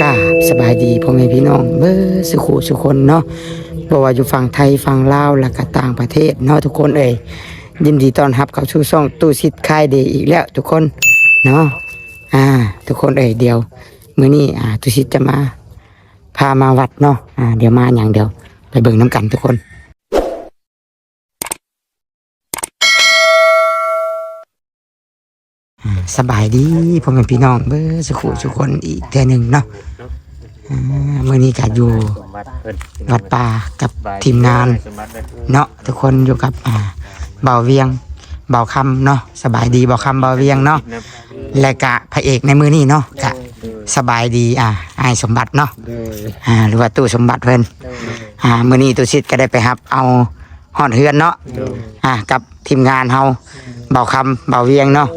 กาบสบายดีพ่อแม่พี่น้องเบ้อสุขุสุคนเนาะบ่ว่าอยู่ฝั่งไทยฝั่งลาวและก็ต่างประเทศเนาะทุกคนเอ่ยยินดีต้อนรับเข้าสู่ช่องตู้ซิดค่ายเดย์อีกแล้วทุกคนเนาะอ่า ทุกคนเอ่ยเดียวมื้อนี้อ่าตู้ซิดจะมา พามาวัดเนาะอ่าเดี๋ยวมาอย่างเดียว ไปเบิ่งน้ำกันทุกคน อ่า สบายดีพ่อแม่พี่น้องเบ้อสุขุสุคนอีกเทื่อหนึ่งเนาะอ่ามื้อนี้ก็อยู่วัดป่ากับทีมงานเนาะทุกคนอยู่กับอ่าเบาเวียงเบาคำเนาะสบายดีเบาคำเบาเวียงเนาะและกะพระเอกในมือนี้เนาะกะสบายดีอ่าไอายสมบัติเนาะอ่าหรือว่าตู้สมบัติเพิ่นอ่ามือนี้ตู้ชิดก็ได้ไปรับ เอาหอดเฮือนเนาะอ่ากับทีมงานเฮาเบาคำเบาเวียงเนาะ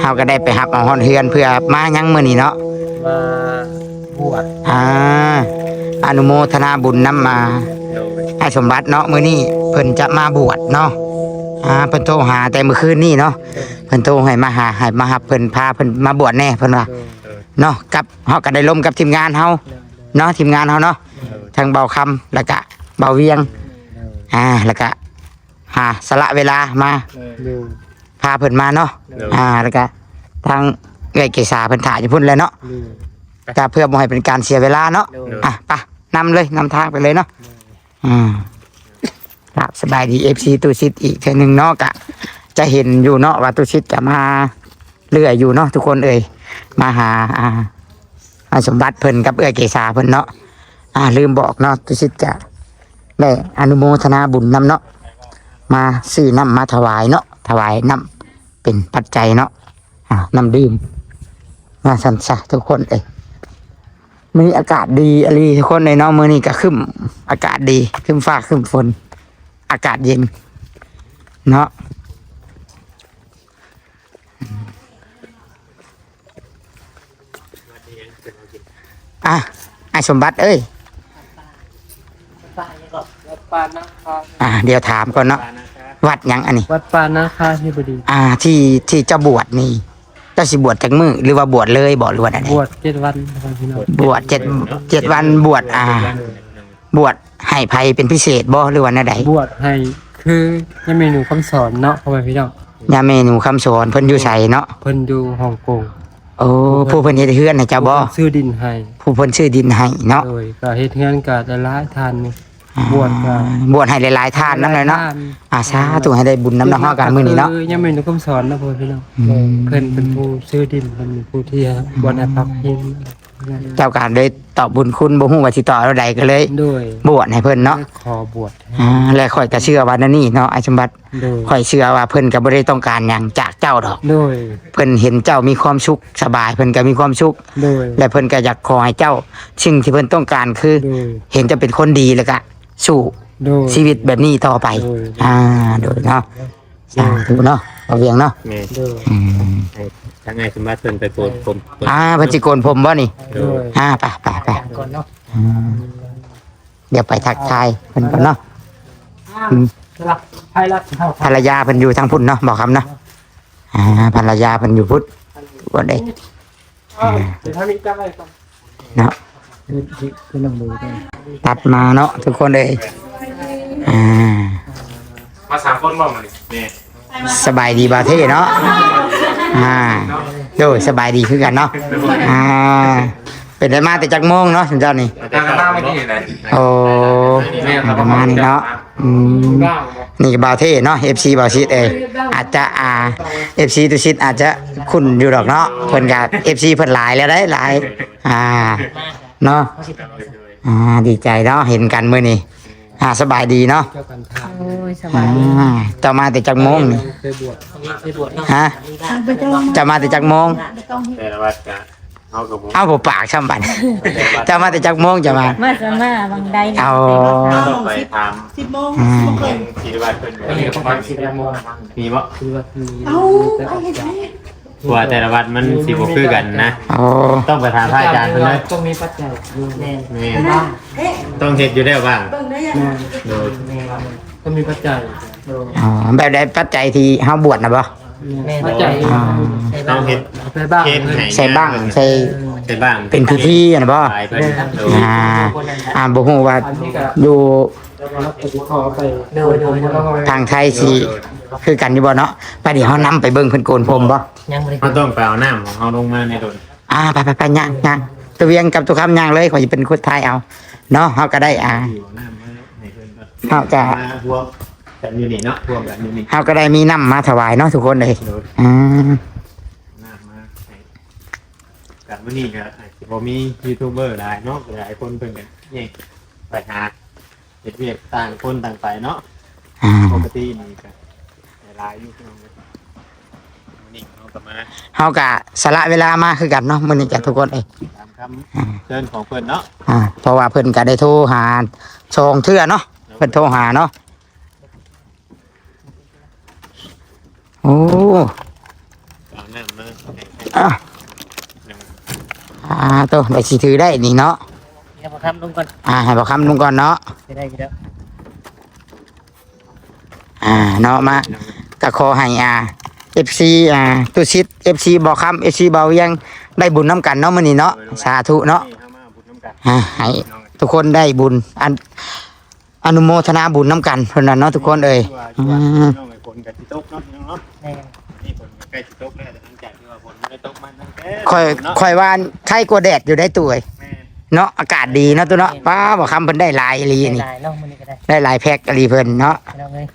เฮาก็ได้ไปรับเอาหอดเฮือนเพื่อมายังมือนี้เนาะมาบวชอ่าอนุโมทนาบุญนํมาโดยไอ้สมบัติเนาะมื้อนี้เพิ่นจะมาบวชเนาะอ่าเพิ่นโทรหาแต่เมื่อคืนนี้เนาะเพิ่นโทรให้มาหาให้มาหับเพิ่นพาเพิ่นมาบวชแน่เพิ่นว่าโดยเนาะกับเฮาก็ได้ร่วมกับทีมงานเฮาเนาะทีมงานเฮาเนาะทั้งเบาคำแล้วก็เบาเวียงอ่าแล้วก็หาสละเวลามาโดยพาเพิ่นมาเนาะอ่าแล้วก็ ทางเอื้อยเกษาเพิ่นถ่ายอยู่พุ่นเลยเนาะก็เพื่อบ่ให้เป็นการเสียเวลาเนาะอะไปนำเลยนำทางไปเลยเนาะอืมครับสบายดีเอฟซีตูซิดอีกเทื่อหนึ่งเนาะกะ จะเห็นอยู่เนาะว่าตูซิดจะมาเรื่อยอยู่เนาะทุกคนเอ่ยมาหาอ่าอาสมบัติเพิ่นกับเอื้อยเกษาเพิ่นเนาะอ่าลืมบอกเนาะตูซิดจะได้อนุโมทนาบุญนำเนาะมาซื้อน้ำมาถวายเนาะถวายน้ำเป็นปัจจัยเนาะ อ่าน้ำดื่มมาสันซะทุกคนเอ่ยมื้อนี้อากาศดีอะไรทุกคนในเนาะมื้อนี้ก็ขึ้นอากาศดีขึ้นฟ้าขึ้นฝน อากาศเย็น เนาะอะไอสมบัติเอ้ยวัดป่านาคาอะเดี๋ยวถามก่อนเนาะปานะครับวัดหยังอันนี้ วัดป่านาคาที่บดี อ่า ที่ที่เจ้าบวชนี่เจ้าสิบวชจากมือหรือว่าบวชเลยบวชหรือว่าอะไรบวชเจ็ดวันนะครับพี่น้องบวชเจ็ดเจ็ดวันบวชอ่า บวชให้ภัยเป็นพิเศษบ่หรือว่าใดบวชให้คือยังเมนูคำสอนเนาะพ่อแม่พี่น้องยาเมนูคำสอนเพิ่นอยู่ใส่เนาะเพิ่นอยู่ฮ่องกงโอ้ผู้เพิ่นเฮ็ดเฮือนให้เจ้าบ่ซื้อดินให้ผู้เพิ่นชื่อดินให้เนาะโดยก็เฮ็ดงานกับหลายๆท่านนี่ บวชก็บวชให้หลายๆท่านนั่นเลยเนาะอาสาถูกให้ได้บุญน้ำน้ำห้อกันมื้อนี้เนาะคือยังเมนูคำสอนเนาะพ่อแม่พี่น้องอืมเพิ่นเป็นผู้ซื้อดินเพิ่นเป็นผู้ที่บวชให้พักพิงเจ้าการได้ตอบบุญคุณบ่ฮู้ว่าสิต่อเท่าใดก็เลยโดยบวชให้เพิ่นเนาะขอบวชอ่าและข่อยก็เชื่อว่านั่นนี่เนาะไอ้สมบัติโดยข่อยเชื่อว่าเพิ่นก็บ่ได้ต้องการหยังจากเจ้าดอกโดยเพิ่นเห็นเจ้ามีความสุขสบายเพิ่นก็มีความสุขโดยและเพิ่นก็อยากขอให้เจ้าสิ่งที่เพิ่นต้องการคือโดยเห็นเจะเป็นคนดีแล้วก็ สู้โดย ชีวิตแบบนี้ต่อไป โดย อ่า โดยเนาะสาธุเนาะเอาเวียงเนาะแม่โดยอืมให้ทั้งไงสมบัติเพิ่นไปโปรดผมเปิดอ่าเพิ่นสิโกนผมบ่นี่ โดยอ่าไปไปไปก่อนเนาะอืมเดี๋ยวไปทักทายเพิ่นก่อนเนาะอืมสลับให้รักเท่าภรรยาเพิ่นอยู่ทางพุ่นเนาะบอกคำเนาะอ่าภรรยาเพิ่นอยู่พุทธบ่ได้ เดี๋ยวถ้ามีจ้างอะไรก่อนเนาะ คือน้ำมือกันตัดมาเนาะทุกคนเลยอ่ามาสามคนบ่มานี่แม่สบายดีบาเท่เนาะอ่าโดยสบายดีคือกันเนาะอ่าเป็นได้มาแต่จักโมงเนาะท่านเจ้านี่ทางหน้าไม่ดีเลยโอ้ประมาณนี้เนาะอืมนี่บาเท่เนาะ FC บาวชิดเอยอาจจะอ่า FC ตุชิดอาจจะคุ้นอยู่ดอกเนาะเพิ่นก็ FC เพิ่นหลายแล้วได้หลายอ่า เนาะอ่าดีใจเนาะเห็นกันมื้อนี้อ่าสบายดีเนาะเจ้ากันทางโอ้ยสอ่บายดีาเจ้ามาแต่จักโมงนี่เคยบวชเคยบวชฮะเจ้ามาแต่จักโมงแต่ละวัดก็เอากับผมเอาบ่ปากช่ำบัดเจ้ามาแต่จักโมงเจ้ามา มาสมาบางใดเอา ต้องไปถามสิบโมงอืมที่วัดเพิ่นอันนี้ก็ประมาณสิบโมงมีบ่คือว่ามีเอาไปเห็นไหม ว่าแต่ละวัดมันสิบ่คือกันนะ โอ้ต้องไปถามพระอาจารย์เพิ่นเลยต้องมีปัจจัยอยู่แน่แม่เอ๊ะต้องเฮ็ดอยู่แล้วบ้างเบิ่งได้ยังโดยต้องมีปัจจัยอ๋อแบบใดปัจจัยที่เฮาบวชนะบ่โมาใจอ่าต้องเฮ็ดไปบ้างเฮ็ดให้ใส่บ้างใส่ใส่บ้างเป็นพิธีอะนะบ่ไปเพิ่นโดยอ่าอ่า บ่ฮู้ว่าอยู่ขอไปเดินผมแล้วก็ทางไทยสิคือกันอยู่บ่เนาะไปเดี๋ยวเฮานำไปเบิ่งเพิ่นโกนผมบ่ยังไม่ได้เราต้องไปเอาน้ำของเฮาลงมาในโดนอ่าไปไปไปย่างย่างตัวเวียงกับตัวคำย่างเลยขอยสิเป็นคนไทยเอาเนาะเฮาก็ได้อ่า อยู่น้ำมาให้เพิ่นก็เฮาจะมาพวกแบบอยู่นี่เนาะพวกแบบอยู่นี่เฮาก็ได้มีน้ำมาถวายเนาะทุกคนเลยโดยอ่าน้ำมาให้กับมื้อนี้ก็อาจสิบ่มียูทูบเบอร์หลายเนาะหลายคนเพิ่นก็นี่ไปหา เฮ็ดเวียกต่างคนต่างไปเนาะอ่าปกตินี่ก็หลายอยู่พี่น้องเลยมื้อนี้เฮาก็มาเฮาก็สละเวลามาคือกันเนาะมื้อนี้จ้ะทุกคนเอ้ยตามคำเชิญของเพิ่นเนาะอ่าเพราะว่าเพิ่นก็ได้โทรหาชองเทื่อเนาะเพิ่นโทรหาเนาะโอ้เอาน้ำมาให้ให้อะอ่าตัวได้สิถือได้นี่เนาะ เดี๋ยวผมทำลงก่อนอ่าให้บอกคำลุงก่อนเนาะจะได้กี่แล้วอ่าเนาะมาก็ขอให้อ่า FC อ่าตุชิด FC บอกคำ FC เบายังได้บุญน้ำกันเนาะมื้อนี้เนาะสาธุเนาะเข้ามาบุญน้ำกันอ่าให้น้องทุกคนได้บุญอันอนุโมทนาบุญน้ำกันเพิ่นน่ะเนาะทุกคนเอ้ยว่าอืว่ามน้องไอ้ฝนกับที่ตกเนาะพี่น้องเนาะแน่นี่ฝนก็ใกล้สิตกแล้วแต่หลังจากที่ว่าฝนไม่ได้ตกมาตั้งแต่ค่อยเนาะค่อยว่าไข้กลัวแดดอยู่ได้ตัวเอ้ยแม่ เนาะอากาศดีเนาะตัวเนาะป้าบอกคำเพิ่นได้หลายอีหลีนี่ ได้เนาะมันนี่ก็ได้ได้หลายแพ็คอีหลีเพิ่นเนาะไม่ต้องเลย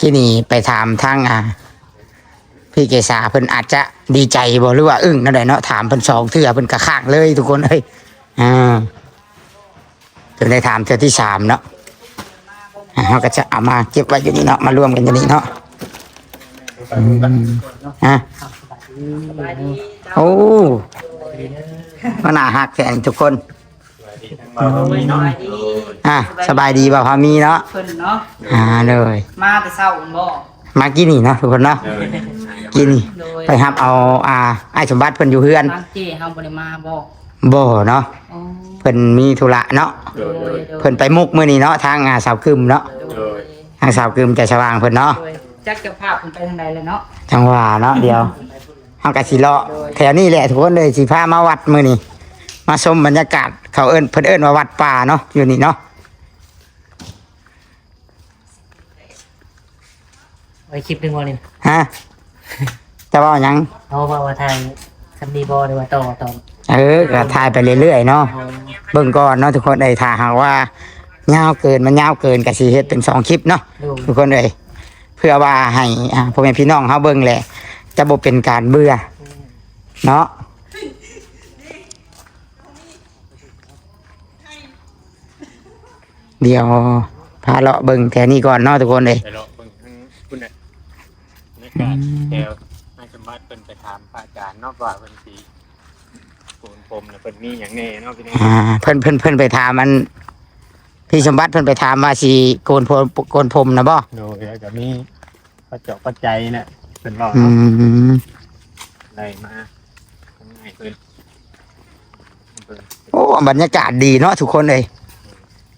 ที่นี่ไปถามทางอ่าพี่เกษาเพิ่นอาจจะดีใจบ่หรือว่าอึ้งนั่นแหละเนาะถามเพิ่นสองเทื่อเพิ่นกระข้างเลย ทุกคนเอ้ยอ่าจนได้ถามเทื่อที่สามเนาะอ่า เราก็จะเอามาเก็บไว้อยู่นี่เนาะมารวมกันอยู่นี่เนาะอืมอะสบายดีโอ้ก็น่าฮักแสนทุกคนเราก็มีเนาะอะสบายดีบ่พามีเนาะเพิ่นเนาะอ่าเลยมาแต่เช้าอุ่นบ่มากินนี่เนาะทุกคนเนาะเออกินนี่โดยไปรับเอาอ่าไอ้สมบัติเพิ่นอยู่เฮือนทางเจ้เฮาบ่ได้มาบ่บ่เนาะอ๋อ เพิ่นมีธุระเนาะโดยโดยเพิ่นไปมุกมื้อนี้เนาะทางอ่าสาวคึมเนาะโดยทางสาวคึมจะสว่างเพิ่นเนาะโดยจักเจะภาพเพิ่นไปทางใดเลยเนาะจังหวะเนาะเดียวเฮาก็สิเลาะแถวนี้แหละทุกคนเลยสิพามาวัดมื้อนี้มาชมบรรยากาศเขาเอิ้นเพิ่นเอิ้นว่าวัดป่าเนาะอยู่นี่เนาะไว้คลิปหนึ่งวันนี้ฮะจะว่าหยังเอาว่าว่าทางทำดีบอหรือว่าต่อต่อ เออก็ถ่ายไปเรื่อยๆเนาะเบิ่งก่อนเนาะทุกคนเอ้ยถ้าหากว่ายาวเกินมันยาวเกินก็สิเฮ็ดเป็นสองคลิปเนาะดูทุกคนเอ้ยเพื่อว่าให้อ่าพ่อแม่พี่น้องเฮาเบิ่งแหละ จะบ่เป็นการเบื่อ เนาะเดี๋ยวพาเลาะเบิ่งแถวนี้ก่อนเนาะทุกคนเอ้ยไปเลาะเบิ่งทางคุณน่ะบรรยากาศแถวให้สมบัติเพิ่นไปถามพระอาจารย์เนาะว่าเพิ่นสิโกนผ มน่ะเพิ่นมีหยังแน่เนาะพี่น้องอ่าเพิ่นเพิ่นเพิ่นไปถามมันพี่สมบัติเพิ่นไปถามว่าสิโกนผมโกนผมนะบ่โดยแล้วก็มีพระเจาะปัจจัยน่ะเพิ่นบอกอืเนาะมได้มาทำให้เพิ่นเพิ่นโอ้บรรยากาศดีเนาะทุกคนเลย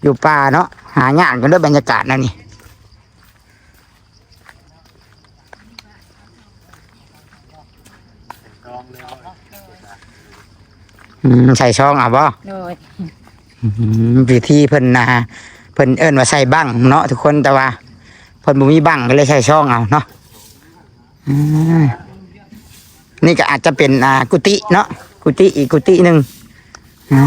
อยู่ป่าเนาะหายากกันด้วยบรรยากาศนั่นนี่ ลองเลยเนาะ อืม ใส่ช่องอะบ่โดยอืมวิธีเพิ่นนะเพิ่นเอิ้นว่าใส่บังเนาะทุกคนแต่ว่าเพิ่นบ่มีบังก็เลยใส่ช่องเอาเนาะอืมนี่ก็อาจจะเป็นอ่ากุฏิเนาะกุฏิอีกกุฏิหนึ่งอ่า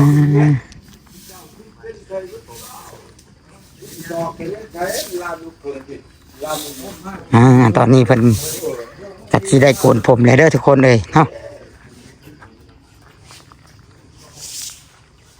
อ่าตอนนี้เพิ่นกัดสิได้โกนผมเลยเด้อทุกคนเลยเนาะอืม ภู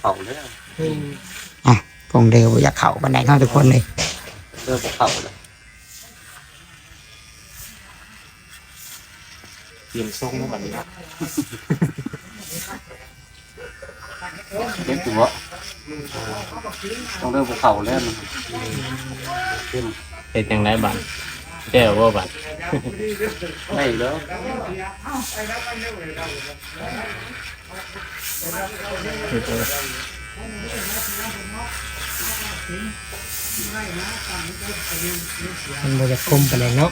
เขาเลยอืมพงเดือบ่อยากเข้าปานใดเนาทุกคนเลย เริ่มเข่าแล้วเตรียมส่งมาแบบนี้ครับเจ็บตัวต้องเริ่มเข่าแล้วมันขึ้นเฮ็ดจังไดบัดแก้วบ่บัดได้แล้ว มันบ่จะคมปานใดเนาะ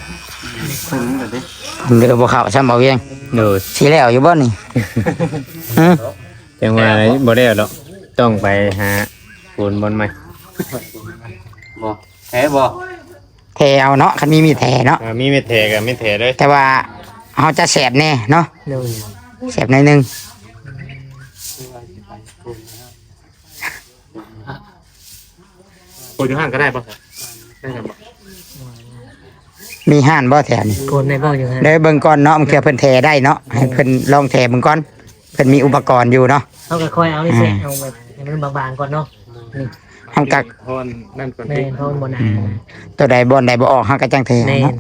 ขึ้นเลยดิพงเดือบ่เข้าซ้ำบ่เวียงโดยสิแล้วอยู่บ่นี่ ฮะจังว่าอะไรบ่ได้หรอกต้องไปหาปูนบนใหม่บ่แพ้บ่แทเอาเนาะคันมีมีแทเนาะอ่ามีไม่แทกับไม่แทเลยแต่ว่าเฮาจะแสบแน่เนาะโดย แสบหน่อยหนึง ปูนอยู่ห้างก็ได้ป่ะได้ครับมีห้านบ่แถวนี้โกนได้บ่อยู่ฮะเดี๋ยวเบิ่งก่อนเนาะมันคือเพิ่นแทได้เนาะให้เพิ่นลองแทเบิ่งก่อนเพิ่นมีอุปกรณ์อยู่เนาะเฮาก็ค่อยเอานี่สิเอาแบบให้มันบางๆก่อนเนาะนี่เฮากักพอนนั่นก่อนแม่ที่นเฮาบ่หนาตัวใดบ่อนใดบ่ออกเฮาก็จังแทแม่เนาะน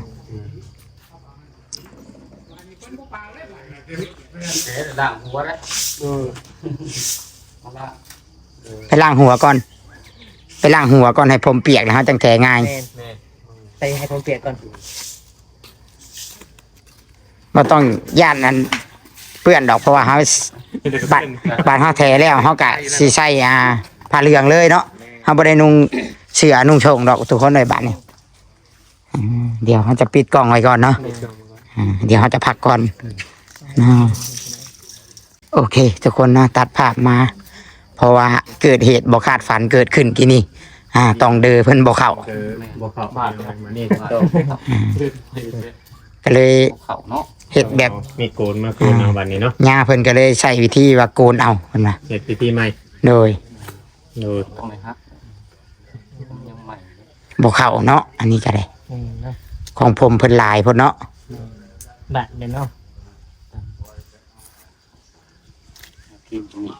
ด่างหัวแล้วไปล้างหัวก่อน ไปล้างหัวก่อนให้ผมเปียกแล้วเฮาจังแทง่าย แม่นไปให้ผมเปียกก่อนบ่ต้องย่านนั้นเปื้อนดอกเพราะว่าเฮาบัดบัดเฮาแทแล้วเฮาก็สิใส่อ่าผ้าเหลืองเลยเนาะเฮาบ่ได้นุ่งเสื้อนุ่งโชงดอกทุกคนเลยบัดนี้อืมเดี๋ยวเฮาจะปิดกล้องไว้ก่อนเนาะอ่าเดี๋ยวเขาจะพักก่อนนะโอเค ทุกคนนะตัดภาพมา เพราะว่าเกิดเหตุบกคาดฝันเกิดขึ้นกี่นี่อ่าต้องเดอเพิ่นบกเข้าเจอบ่เข้าบ้านมานี่ต้องก็เลยเข่าเนาะเฮ็ดแบบมีโกนมาโกนเอาบัดนี้เนาะย่าเพิ่นก็เลยใช้วิธีว่าโกนเอาเพิ่นว่าเฮ็ดพิธีใหม่โดยโดยตรงไหนฮะยังใหม่บกเข้าเนาะอันนี้ก็ได้อืมเนาะของผมเพิ่นหลายพุ่นเนาะบัดเด้อเนาะ กินตรงนี้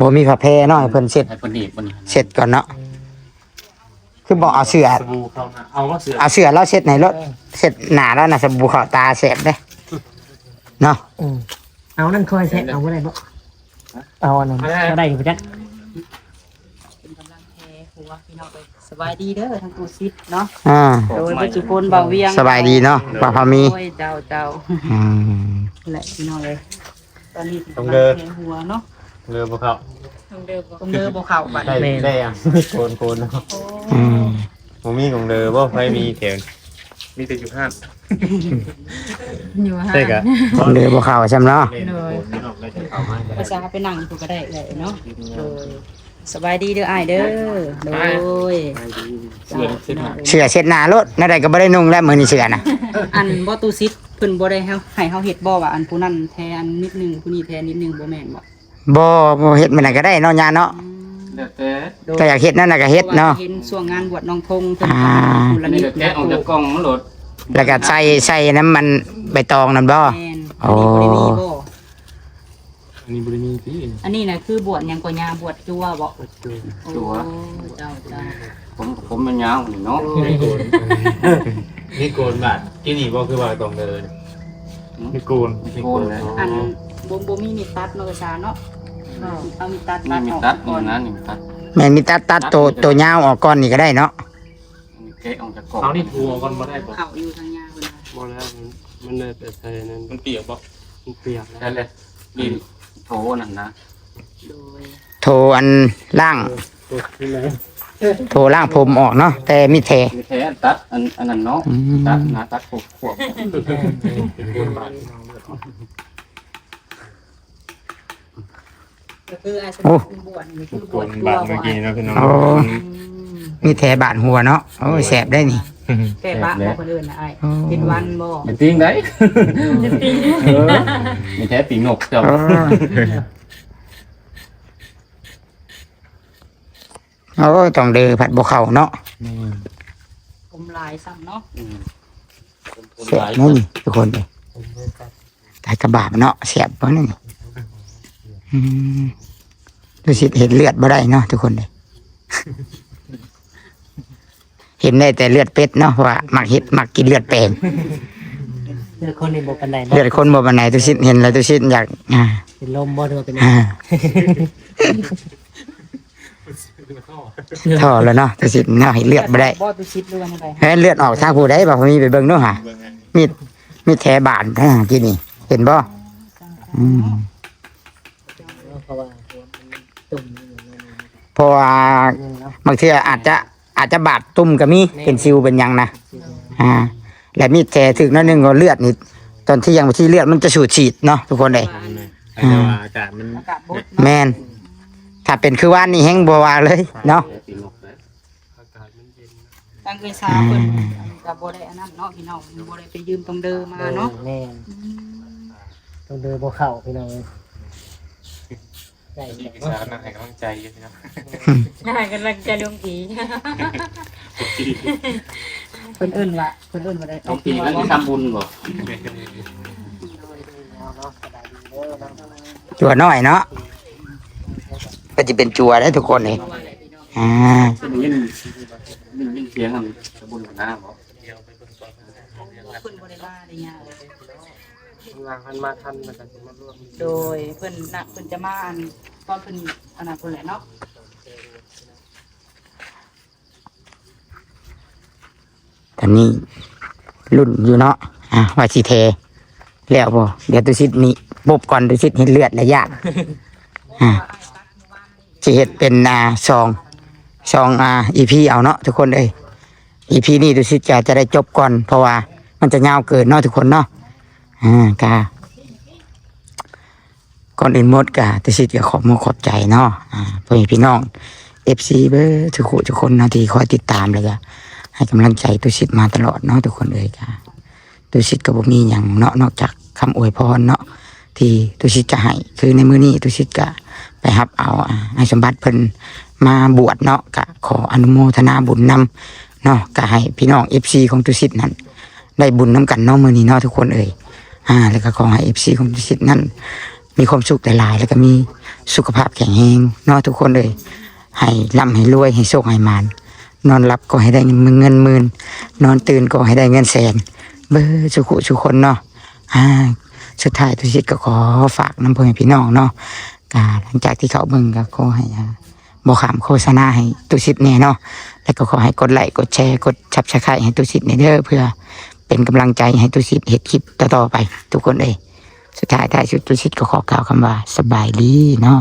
บ่มีผ้าแพรเนาะให้เพิ่นเสร็จให้เพิ่นหนีบบ่นี่เสร็จก่อนเนาะคือบอกเอาเสื้อสบู่เข้ามาเอาว่าเสือเอาเสื้อแล้วเสร็จไหนรถเสร็จหน้าแล้วน่ะสบู่เข้าตาแสบเด้เนาะอืมเอานั่นค่อยแท้เอาบ่ได้บ่เอาอันนั้นก็ได้อยู่จักเป็นกำลังแทหัวพี่น้องไปสบายดีเด้อทั้งตูซิดเนาะอ่าโดยปัจจุบันเบาเวียงสบายดีเนาะป้าพามีโอ้ยเจ้าเจ้าอืมแหละพี่น้องเลย ตอนนี้ต้องเดินแทหัวเนาะเรือบ่เข้าต้องเดินต้องเดินบ่เข้าบัดได้ได้อะโกนโกนเนาะอืมบ่มีของเด้อบ่ไฟมีแถวมีแต่อยู่ห้างอยู่ฮะ ใช่กะเดือบ่เข้าใช่ไหมเนาะเล่นโกนนี่ออกแล้วจะเข้ามาภาษาไปนั่งอยู่ก็ได้เลยเนาะโดยสบายดีเด้ออ้ายเด้อโดยเจ้าพี่น้องเอ้ยเสื้อเช็ดหน้ารถนั่นใดก็บ่ได้นุ่งแล้วมื้อนี้เสื้อน่ะอันบ่ตูซิด เพิ่นบ่ได้ให้ให้เฮาเฮ็ดบ่ว่าอันผู้นั้นแทนนิดนึงผู้นี้แทนนิดนึงบ่แม่นบ่บ่บ่เฮ็ดมื้อนั้นก็ได้เนาะญาเนาะเดี๋ยวแต่ก็อยากเฮ็ดนั่นน่ะก็เฮ็ดเนาะพรว่เห็นช่วงงานบวชน้องธงเพิ่นอ่าผู้อัละนนี้นิดเดี๋ยวแกะออกจากกล่องมันโหลดแล้วก็ใส่ใส่น้ำมันใบตองนั่นบ่แม่นโอ้อันนี้บ่ได้มีบ่อันนี้บ่ได้มีที่อันนี้น่ะคือบวชหยังกว่ายาบวชจั่วบ่จั่วโอ้เจ้าเจ้าผมผมมันยาวนี่เนาะนี่โกน นี่โกนบาดที่นี่บ่คือว่าต้องเดินนี่โกนโกนเลยอันบ่บ่มีมีดตัดเนาะกระชาเนาะเอามีดตัดนี่ตัดมีออกตัดก่นี่อนนะนี่มีตัดแม่นมีตัดตัดตัวตัวยาวออกก่อนนี่ก็ได้เนาะมีแกะออกจากกล่องเอานี่ทัวก่อนบ่ได้บ่เข้าอยู่ทางยาเพิ่นน่ะบ่แล้วมันเลยแต่ใส่นั่นมันเปียกบ่มันเปียกได้เลยดินโถนั่นนะโดยโทอันล่าง โทล่างผมออกเนาะแต่มีแทมีแท้ตัดอันอันนั้นเนาะอืมตัดนะตัดขวบขวบก็คืออาสโอ้นะบวชนี่คือบโกวชนจั่วบาดเมื่อบ่กี้นะพี่น้องโอ้มีแทบาดหัวเนาะโอ้ยแสบได้นี่แก่บะบ่คนอื่นน่ะอ้ายเป็นวันบ่เป็นปิ้งได้เออมีแท้ปีกนกเจ้า โอ้โอ้ยต้องเดือผัดบกเขาเนาะผมหลายซ้ำเนาะเสียบนั่นนี่ทุกคนเลยแต่กระบาดเนาะเสียบเพราะนั่นนี่อืมดูสิเห็นเลือดบ่ได้เนาะทุกคนเลยเห็นได้แต่เลือดเป็ดเนาะเพราะว่ามักเห็ดมักกินเลือดแปลงเลือดคนในบ่ปานใดบ่เลือดคนบ่บันไหนตุชิดเห็นแล้วตุชิดอยากอ่าเป็นลมบ่หรือว่าเป็นอ่า ท่อแล้วเนาะตุชิดเนาะให้เลือดบ่ได้บ่ตุชิดหรือว่าจังไดเฮ้ยเลือดออกทางผู้ใดบ่พอมีไปเบิ่งเนาะฮะเบิ่งอันมีดมีดแถบานอ่ากินนี่เห็นบ่อืมเพราะว่ามันตุ่มอยู่นั่นเพราะว่านี่เนาะบางทีอาจจะอาจจะบาดตุ่มก็มีเป็นซิวเป็นหยังนะอ่าและมีดแทถึกนั่นนึงก็เลือดนี่ตอนที่ยังบ่ที่เลือดมันจะสูดฉีดเนาะทุกคนเลยแต่ว่าอากาศมันอากาศบดแมน ถ้าเป็นคือว่านนี่แห้งบัวาเลยเนาะตั้งเวลาเพิ่นก็บ่ได้อันนั้นเนาะพี่น้องบ่ได้ไปยืมตรงเดิมมาเนาะแม่นต้องเดินบ่เข้าพี่น้องเอ้ยได้แหละสาวนั่งให้กำลังใจอยู่นะน่ากำลังจะลงผีเพิ่นเอิ้นว่าเพิ่นเอิ้นว่าได้ต้องปีแล้วทำบุญบ่เอาเนาะสบายดีเด้อเนาะจัวน้อยเนาะ ก็จะเป็นจัวได้ทุกคนเลยอ่าเป็นยินยินยินเสียงอันทำบุญหน้าบ่เพิ่นบ่ได้มาได้ยากวางมันมาทันมันก็สิมาร่วมโดยเพิ่นน่ะเพิ่นจะมาอันตอนเพิ่นอันนั้นเพิ่นแหละเนาะตอนนี้รุ่นอยู่เนาะอ่าว่าสิเทแล้วบ่เดี๋ยวตุสิทธิ์นี่บบก่อนตุสิทธิ์เห็นเลือดและยากอ่า สิเฮ็ดเป็นอ่าซองซองอาอีพีเอาเนาะทุกคนเอ้ยอีพีนี้ตุสิทธิ์จะจะได้จบก่อน เพราะว่ามันจะยาวเกินเนาะทุกคนเนาะอ่ากาก่อนอื่นหมดกาตุสิทธิ์ก็ขอบมขอบใจเนาะอ่าพ่อแม่พี่น้องเอฟซีเบอร์ทุกคนทุกคนนาะทีคอยติดตามเลยก็ให้กำลังใจตุสิทธิ์มาตลอดเนาะทุกคนเลยค่ะตุสิทธิ์ก็บ่มีอย่างเนาะนอกจากคำอวยพรเนาะที่ตุสิทธิ์จะให้คือในมือนี้ตุสิทธิ์ก็ไปรับเอาอ่าให้สมบัติเพิ่นมาบวชเนาะก็ขออนุโมทนาบุญนำเนาะก็ให้พี่น้อง FC ของตุสิทธิ์นั้น ได้บุญนํกันเนาะมื้อนี้เนาะทุกคนเอ่ยอ่าแล้วก็ขอให้ FC ของตุสิทธิ์นั้น มีความสุขหลายๆแล้วก็มีสุขภาพแข็งแรงเนาะทุกคนเอ่ยให้ร่ำให้รวยให้โชคให้มานนอนหลับก็ให้ได้เงินเงินหมื่นนอนตื่นก็ให้ได้เงินแสน เบอร์สุขุสุคนเนาะอ่าสุดท้ายทุกชิดก็ขอฝากน้ำเพื่อนพี่น้องเนาะ กาหลังจากที่เขาเบิ่งก็ขอให้อ่าบอกขามโฆษณาให้ตุสิทธิ์เนี่ยเนาะแล้วก็ขอให้กดไลค์กดแชร์กดชับสไครให้ตุสิทธิ์เนี่ยเด้อเพื่อเป็นกำลังใจให้ตุสิทธิ์เห็ดคลิปต่อๆไป ทุกคนเลยสุดท้ายท้ายสุดตุสิทธิ์ก็ขอกล่าวคำว่าสบายดีเนาะ